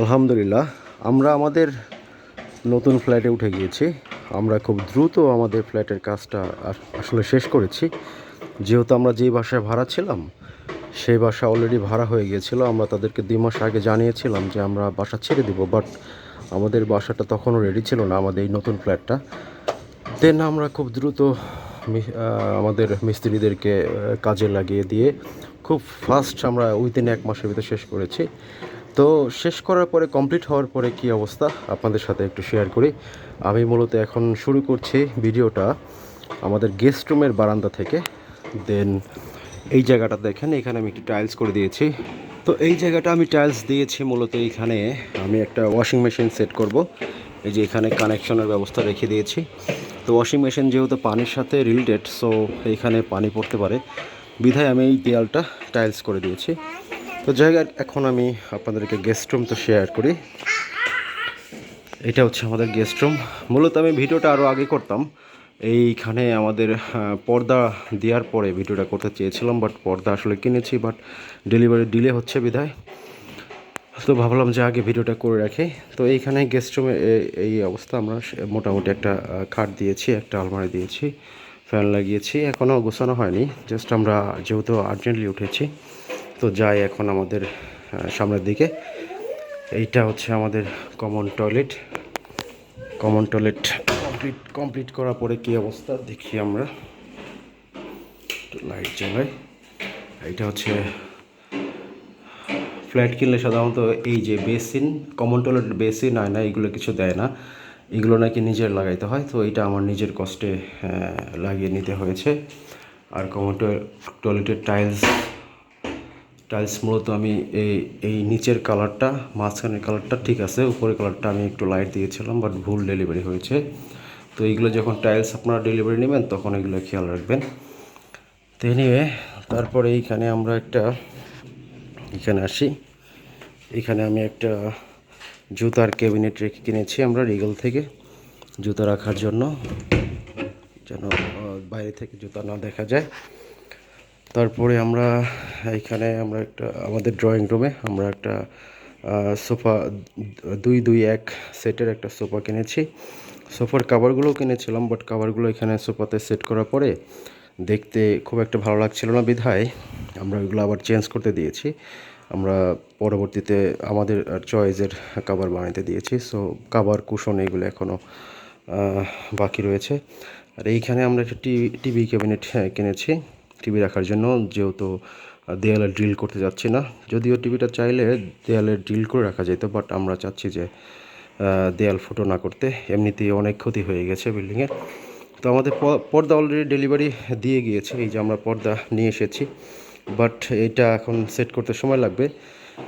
আলহামদুলিল্লাহ, আমরা আমাদের নতুন ফ্ল্যাটে উঠে গিয়েছি। আমরা খুব দ্রুত আমাদের ফ্ল্যাটের কাজটা আসলে শেষ করেছি। যেহেতু আমরা যেই বাসায় ভাড়া ছিলাম, সেই বাসা অলরেডি ভাড়া হয়ে গিয়েছিল। আমরা তাদেরকে দুই মাস আগে জানিয়েছিলাম যে আমরা বাসা ছেড়ে দিব বাট আমাদের বাসাটা তখনও রেডি ছিল না আমাদের এই নতুন ফ্ল্যাটটা। দেন আমরা খুব দ্রুত আমাদের মিস্ত্রিদেরকে কাজে লাগিয়ে দিয়ে খুব ফাস্ট আমরা উইদিন এক মাসের ভিতরে শেষ করেছি। তো শেষ করার পরে কমপ্লিট হওয়ার পরে কি অবস্থা? আপনাদের সাথে একটু শেয়ার করি। আমি মূলত এখন শুরু করছি ভিডিওটা আমাদের গেস্ট রুমের বারান্দা থেকে। দেন এই জায়গাটা দেখেন, এখানে আমি একটু টাইলস করে দিয়েছি। তো এই জায়গাটা আমি টাইলস দিয়েছি মূলত এইখানে আমি একটা ওয়াশিং মেশিন সেট করব। এই যে এখানে কানেকশনের ব্যবস্থা রেখে দিয়েছি। তো ওয়াশিং মেশিন যেহেতু পানির সাথে রিলেটেড সো এইখানে পানি পড়তে পারে। বিধায় আমি এই দেয়ালটা টাইলস করে দিয়েছি। তো জায়গা এখন আমি আপনাদেরকে গেস্ট রুম তো শেয়ার করি। এটা হচ্ছে আমাদের গেস্ট রুম মূলত আমি ভিডিওটা আরও আগে করতাম। এইখানে আমাদের পর্দা দেওয়ার পরে ভিডিওটা করতে চেয়েছিলাম বাট পর্দা আসলে কিনেছি বাট ডেলিভারি ডিলে হচ্ছে বিধায়। তো ভাবলাম যে আগে ভিডিওটা করে রাখি। তো এইখানে গেস্ট রুমে এই অবস্থা আমরা মোটামুটি একটা খাট দিয়েছি, একটা আলমারি দিয়েছি ফ্যান লাগিয়েছি এখনও গোছানো হয়নি। জাস্ট আমরা যেহেতু আর্জেন্টলি উঠেছি তো যাই এখন আমাদের সামনের দিকে। এইটা হচ্ছে আমাদের common toilet common toilet complete complete করার পরে কী অবস্থা দেখি আমরা। লাইট জ্বালাই। এইটা হচ্ছে ফ্ল্যাট কিনলে সাধারণত এই যে বেসিন কমন টয়লেট বেসিন আয় না, এগুলো কিছু দেয় না। এগুলো নাকি নিজের লাগাইতে হয়, তো এটা আমার নিজের কষ্টে লাগিয়ে নিতে হয়েছে। আর কমন টয়লেটের টাইলস টাইলস মূলত আমি এই এই নিচের কালারটা মাঝখানের কালারটা ঠিক আছে, উপরের কালারটা আমি একটু লাইট দিয়েছিলাম বাট ভুল ডেলিভারি হয়েছে। তো এইগুলো যখন টাইলস আপনারা ডেলিভারি নেবেন, তখন এগুলো খেয়াল রাখবেন। তো এনিওয়ে তারপরে এইখানে আমরা একটা, এখানে আসি। এখানে আমি একটা জুতার ক্যাবিনেট রেখে কিনেছি আমরা রিগল থেকে, জুতা রাখার জন্য। যেন বাইরে থেকে জুতা না দেখা যায়। তারপরে আমরা এখানে আমরা একটা, আমাদের ড্রয়িং রুমে আমরা একটা সোফা দুই দুই এক সেটের একটা সোফা কিনেছি। সোফার কাভারগুলোও কিনেছিলাম বাট কাভারগুলো এখানে সোফাতে সেট করার পরে দেখতে খুব একটা ভালো লাগছিল না বিধায়। আমরা ওইগুলো আবার চেঞ্জ করতে দিয়েছি। আমরা পরবর্তীতে আমাদের চয়েসের কাভার বানাইতে দিয়েছি। সো কাভার কুশন এগুলো এখনও বাকি রয়েছে। আর এইখানে আমরা একটা টিভি টিভি ক্যাবিনেট কিনেছি। টিভি রাখার জন্য যেহেতু দেয়ালে ড্রিল করতে যাচ্ছি না। যদিও টিভিটা চাইলে দেয়ালে ড্রিল করে রাখা যেত বাট আমরা চাচ্ছি যে দেয়াল ফুটো না করতে। এমনিতেই অনেক ক্ষতি হয়ে গেছে বিল্ডিংয়ের তো আমাদের পর্দা অলরেডি ডেলিভারি দিয়ে গিয়েছে, এই যে আমরা পর্দা নিয়ে এসেছি। বাট এটা এখন সেট করতে সময় লাগবে।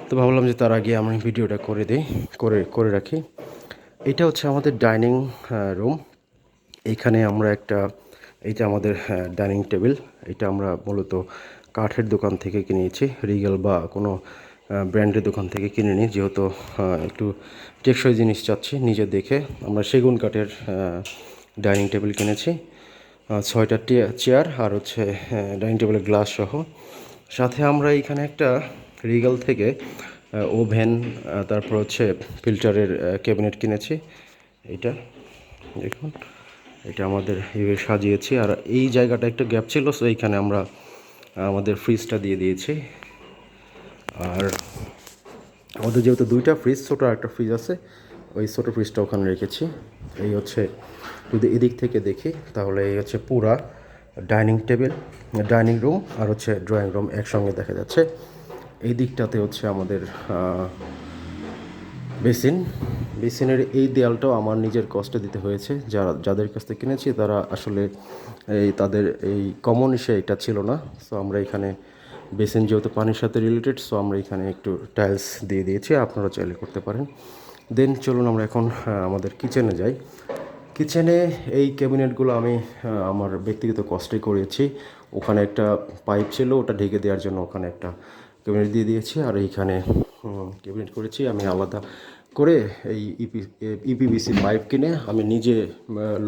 তো ভাবলাম যে তার আগে আমি ভিডিওটা করে দিই, করে করে রাখি। এটা হচ্ছে আমাদের ডাইনিং রুম এইখানে আমরা একটা এইটা আমাদের ডাইনিং টেবিল। এটা আমরা মূলত কাঠের দোকান থেকে কিনেছি। রিগেল বা কোনো ব্র্যান্ডের দোকান থেকে কিনে নিই যেহেতু একটু টেকসই জিনিস চাচ্ছি নিজে দেখে। আমরা সেগুন কাঠের ডাইনিং টেবিল কিনেছি। ছয়টা চেয়ার আর হচ্ছে ডাইনিং টেবিলের গ্লাস সহ। সাথে আমরা এখানে একটা রিগাল থেকে ওভেন তারপর হচ্ছে ফিল্টারের ক্যাবিনেট কিনেছি। এইটা, দেখুন। এটা আমাদের এইভাবে সাজিয়েছি। আর এই জায়গাটা একটু গ্যাপ ছিল সো এইখানে আমরা আমাদের ফ্রিজটা দিয়ে দিয়েছি। আর আমাদের যেহেতু দুইটা ফ্রিজ ছোটো আর একটা ফ্রিজ আছে, ওই ছোটো ফ্রিজটা ওখানে রেখেছি। এই হচ্ছে, যদি এদিক থেকে দেখি, তাহলে এই হচ্ছে পুরা ডাইনিং টেবিল ডাইনিং রুম আর হচ্ছে ড্রয়িং রুম একসঙ্গে দেখা যাচ্ছে। এই দিকটাতে হচ্ছে আমাদের বেসিন বেসিনের এই দেয়ালটাও আমার নিজের কষ্টে দিতে হয়েছে। যারা, যাদের কাছ থেকে কিনেছি তারা আসলে এই তাদের এই কমন ইসে এটা ছিল না। সো আমরা এখানে বেসিন যেহেতু পানির সাথে রিলেটেড সো আমরা এখানে একটু টাইলস দিয়ে দিয়েছি। আপনারা চাইলে করতে পারেন। দেন চলুন আমরা এখন আমাদের কিচেনে যাই। কিচেনে এই ক্যাবিনেটগুলো আমি আমার ব্যক্তিগত কষ্টে করেছি। ওখানে একটা পাইপ ছিল, ওটা ঢেকে দেওয়ার জন্য ওখানে একটা ক্যাবিনেট দিয়ে দিয়েছি। আর এইখানে ক্যাবিনেট করেছি। আমি আলাদা করে এই ইপি ইপিবিসি পাইপ কিনে আমি নিজে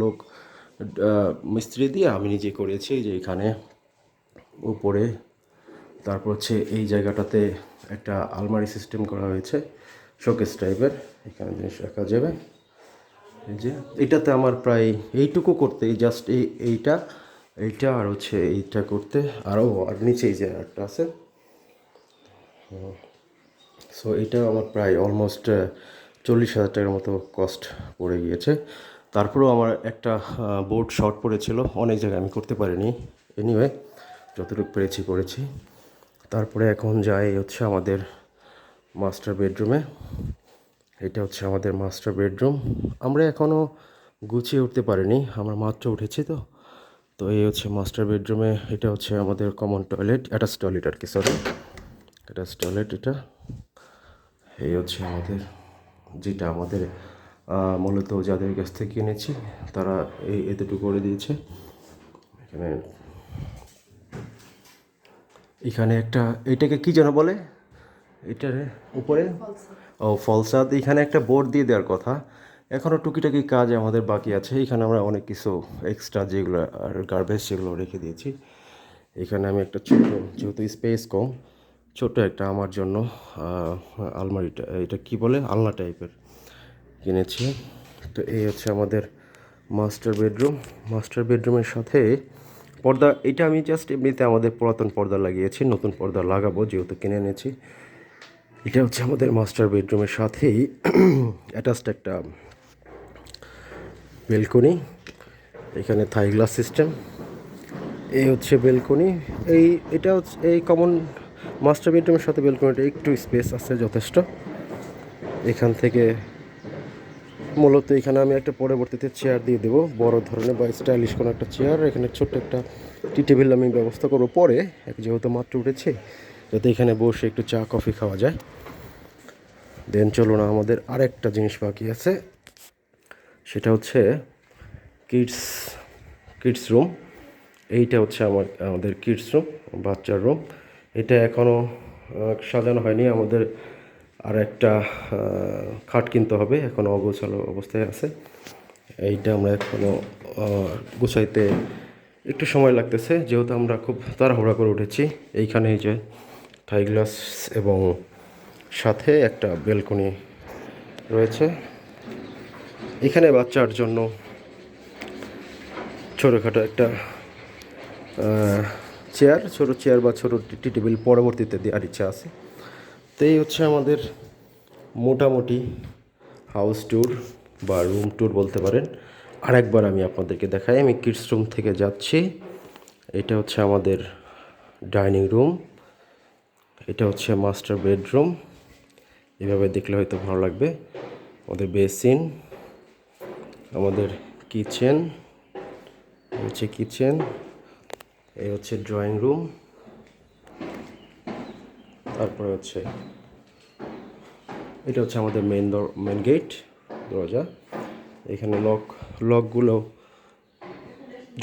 লোক মিস্ত্রি দিয়ে আমি নিজে করেছি যে এখানে উপরে, তারপর হচ্ছে এই জায়গাটাতে একটা আলমারি সিস্টেম করা হয়েছে শোকেস টাইপের এখানে জিনিস রাখা যাবে। এই যে, এটাতে আমার প্রায় এইটুকু করতে, এই জাস্ট এই, এইটা এইটা আর হচ্ছে এইটা করতে আরও আর নিচে এই যে একটা আছে। সো এটা আমার প্রায় অলমোস্ট চল্লিশ হাজার টাকার মতো কস্ট পড়ে গিয়েছে। তারপরেও আমার একটা বোর্ড শর্ট পড়েছিল। অনেক জায়গায় আমি করতে পারিনি। এনিওয়ে যতটুকু পেরেছি, করেছি। তারপরে এখন যাই হচ্ছে আমাদের মাস্টার বেডরুমে এটা হচ্ছে আমাদের মাস্টার বেডরুম আমরা এখনও গুছিয়ে উঠতে পারিনি। আমরা মাত্র উঠেছি তো। তো এই হচ্ছে মাস্টার বেডরুমে এটা হচ্ছে আমাদের কমন টয়লেট অ্যাটাচ টয়লেট আর কি সরি অ্যাটাচ টয়লেট এটা। এই হচ্ছে আমাদের যেটা আমাদের মূলত যাদের কাছ থেকে কিনেছি, তারা এই এতটুকু করে দিয়েছে। এখানে এখানে একটা, এটাকে কি যেন বলে? এটার উপরে? ও, ফলসাদ। এখানে একটা বোর্ড দিয়ে দেওয়ার কথা। এখনও টুকিটাকি কাজ আমাদের বাকি আছে। এখানে আমরা অনেক কিছু এক্সট্রা যেগুলো আর গার্বেজ সেগুলো রেখে দিয়েছি। এখানে আমি একটা ছোট, যেহেতু স্পেস কম ছোট একটা আমার জন্য আলমারিটা, এটা কি বলে? আলনা টাইপের কিনেছি। তো এই হচ্ছে আমাদের মাস্টার বেডরুম। মাস্টার বেডরুমের সাথে পর্দা, এটা আমি জাস্ট এমনিতে আমাদের পুরাতন পর্দা লাগিয়েছি, নতুন পর্দা লাগাবো যেহেতু কিনে এনেছি। এটা হচ্ছে আমাদের মাস্টার বেডরুমের সাথেই অ্যাটাচড একটা বেলকনি। এখানে থাই গ্লাস সিস্টেম। এই হচ্ছে বেলকনি। এই, এটা হচ্ছে, এই কমন মাস্টার বেডরুমের সাথে বেলকনিটা একটু স্পেস আছে যথেষ্ট। এখান থেকে মূলত এখানে আমি একটা পরবর্তীতে চেয়ার দিয়ে দেবো। বড় ধরনের বা স্টাইলিশ কোনো একটা চেয়ার এখানে ছোট্ট একটা টি টেবিল আমি ব্যবস্থা করব পরে। যেহেতু মাত্র উঠেছে, যাতে এখানে বসে একটু চা কফি খাওয়া যায়। দেন চলো না আমাদের আরেকটা জিনিস বাকি আছে। সেটা হচ্ছে কিডস কিডস রুম এইটা হচ্ছে আমার, আমাদের কিডস রুম বাচ্চার রুম এটা এখনও সাজানো হয়নি। আমাদের আর একটা খাট কিনতে হবে। এখনও অগোছালো অবস্থায় আছে। এইটা আমরা এখনও গুছাইতে একটু সময় লাগতেছে। যেহেতু আমরা খুব তাড়াহুড়া করে উঠেছি, এইখানে এই যে থাই গ্লাস এবং সাথে একটা বেলকনি রয়েছে। এখানে বাচ্চার জন্য ছোটোখাটো একটা চেয়ার ছোট চেয়ার বা ছোটো টি টেবিল পরবর্তীতে দেওয়ার ইচ্ছা আছে। তো এই হচ্ছে আমাদের মোটামুটি হাউস ট্যুর বা রুম ট্যুর বলতে পারেন। আরেকবার আমি আপনাদেরকে দেখাই, আমি কিডস রুম থেকে যাচ্ছি। এটা হচ্ছে আমাদের ডাইনিং রুম এটা হচ্ছে মাস্টার বেডরুম এভাবে দেখলে হয়তো ভালো লাগবে। আমাদের বেসিন আমাদের কিচেন হচ্ছে কিচেন এই হচ্ছে ড্রয়িং রুম তারপরে হচ্ছে এটা হচ্ছে আমাদের মেন মেন গেট দরজা। এখানে লক লকগুলো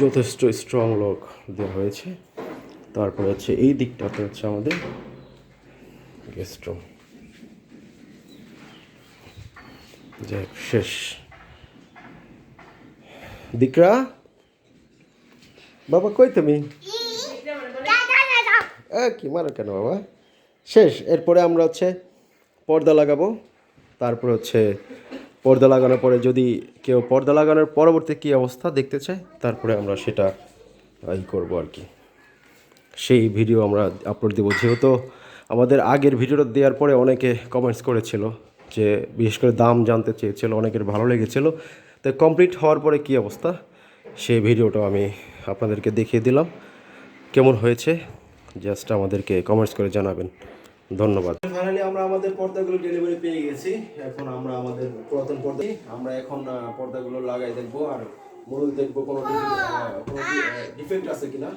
যথেষ্ট স্ট্রং লক দেওয়া হয়েছে। তারপরে হচ্ছে এই দিকটাতে হচ্ছে আমাদের গেস্ট রুম যাই শেষ। দিকরা বাবা কই তুমি? কি মারো কেন বাবা? শেষ এরপরে আমরা হচ্ছে পর্দা লাগাবো। তারপর হচ্ছে পর্দা লাগানোর পরে যদি কেউ পর্দা লাগানোর পরবর্তী কী অবস্থা দেখতে চায় তারপরে আমরা সেটা ই করব আর কি। সেই ভিডিও আমরা আপলোড দেবো। যেহেতু আমাদের আগের ভিডিওটা দেওয়ার পরে অনেকে কমেন্টস করেছিল যে বিশেষ করে দাম জানতে চেয়েছিল অনেকের ভালো লেগেছিল। তো কমপ্লিট হওয়ার পরে কী অবস্থা সেই ভিডিওটা আমি আপনাদেরকে দেখিয়ে দিলাম। কেমন হয়েছে? জাস্ট আমাদেরকে কমেন্টস করে জানাবেন। ধন্যবাদ। ফাইনালি আমরা আমাদের পর্দাগুলো ডেলিভারি পেয়ে গেছি। এখন আমরা আমাদের পুরাতন পর্দা আমরা এখন পর্দাগুলো লাগাই দেখব আর মূল দেখব কোনো ডিফেক্ট আছে কিনা।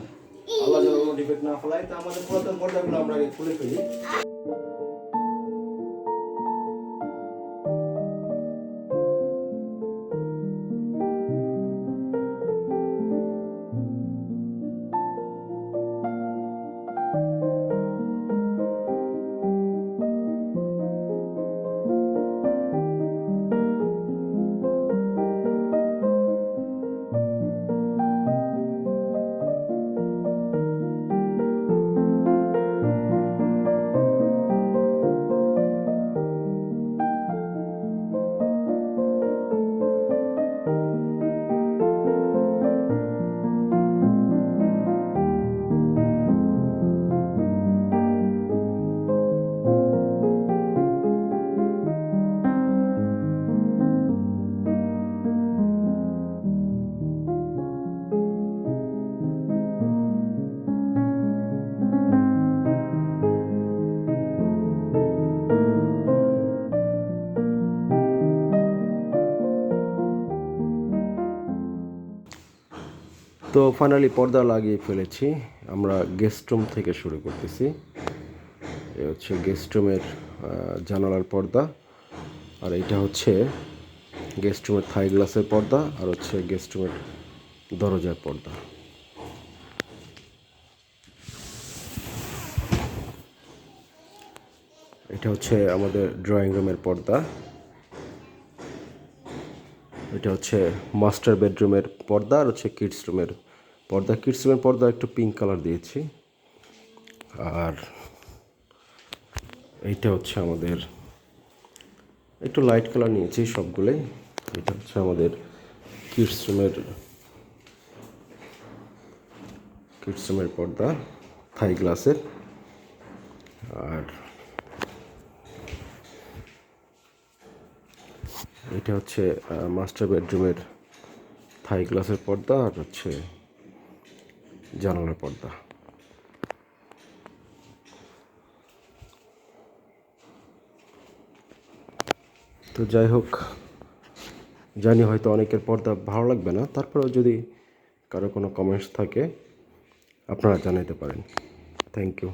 আল্লাহ যেন কোনো ডিফেক্ট না ফেলায়। তা আমাদের পুরাতন পর্দাগুলো আমরা খুলে ফেলি। তো ফাইনালি পর্দা লাগিয়ে ফেলেছি। আমরা গেস্ট রুম থেকে শুরু করতেছি। এ হচ্ছে গেস্ট রুমের জানালার পর্দা। আর এটা হচ্ছে গেস্ট রুমের থাই গ্লাসের পর্দা, আর হচ্ছে গেস্ট রুমের দরজার পর্দা। এটা হচ্ছে আমাদের ড্রয়িং রুমের পর্দা। এটা হচ্ছে মাস্টার বেডরুমের পর্দা, আর হচ্ছে কিডস রুমের পর্দা, কিডস রুমের পর্দা একটু পিঙ্ক কালার দিয়েছি। আর এইটা হচ্ছে আমাদের, একটু লাইট কালার নিয়েছি সবগুলোই। এটা হচ্ছে আমাদের কিডস রুমের কিডস পর্দা থাই গ্লাসের আর এটা হচ্ছে মাস্টার বেডরুমের থাই গ্লাসের পর্দা, আর হচ্ছে জানালার পর্দা। তো যাই হোক, জানি হয়তো অনেকের পর্দা ভালো লাগবে না, তারপরেও যদি কারও কোনো কমেন্টস থাকে, আপনারা জানাতে পারেন। Thank you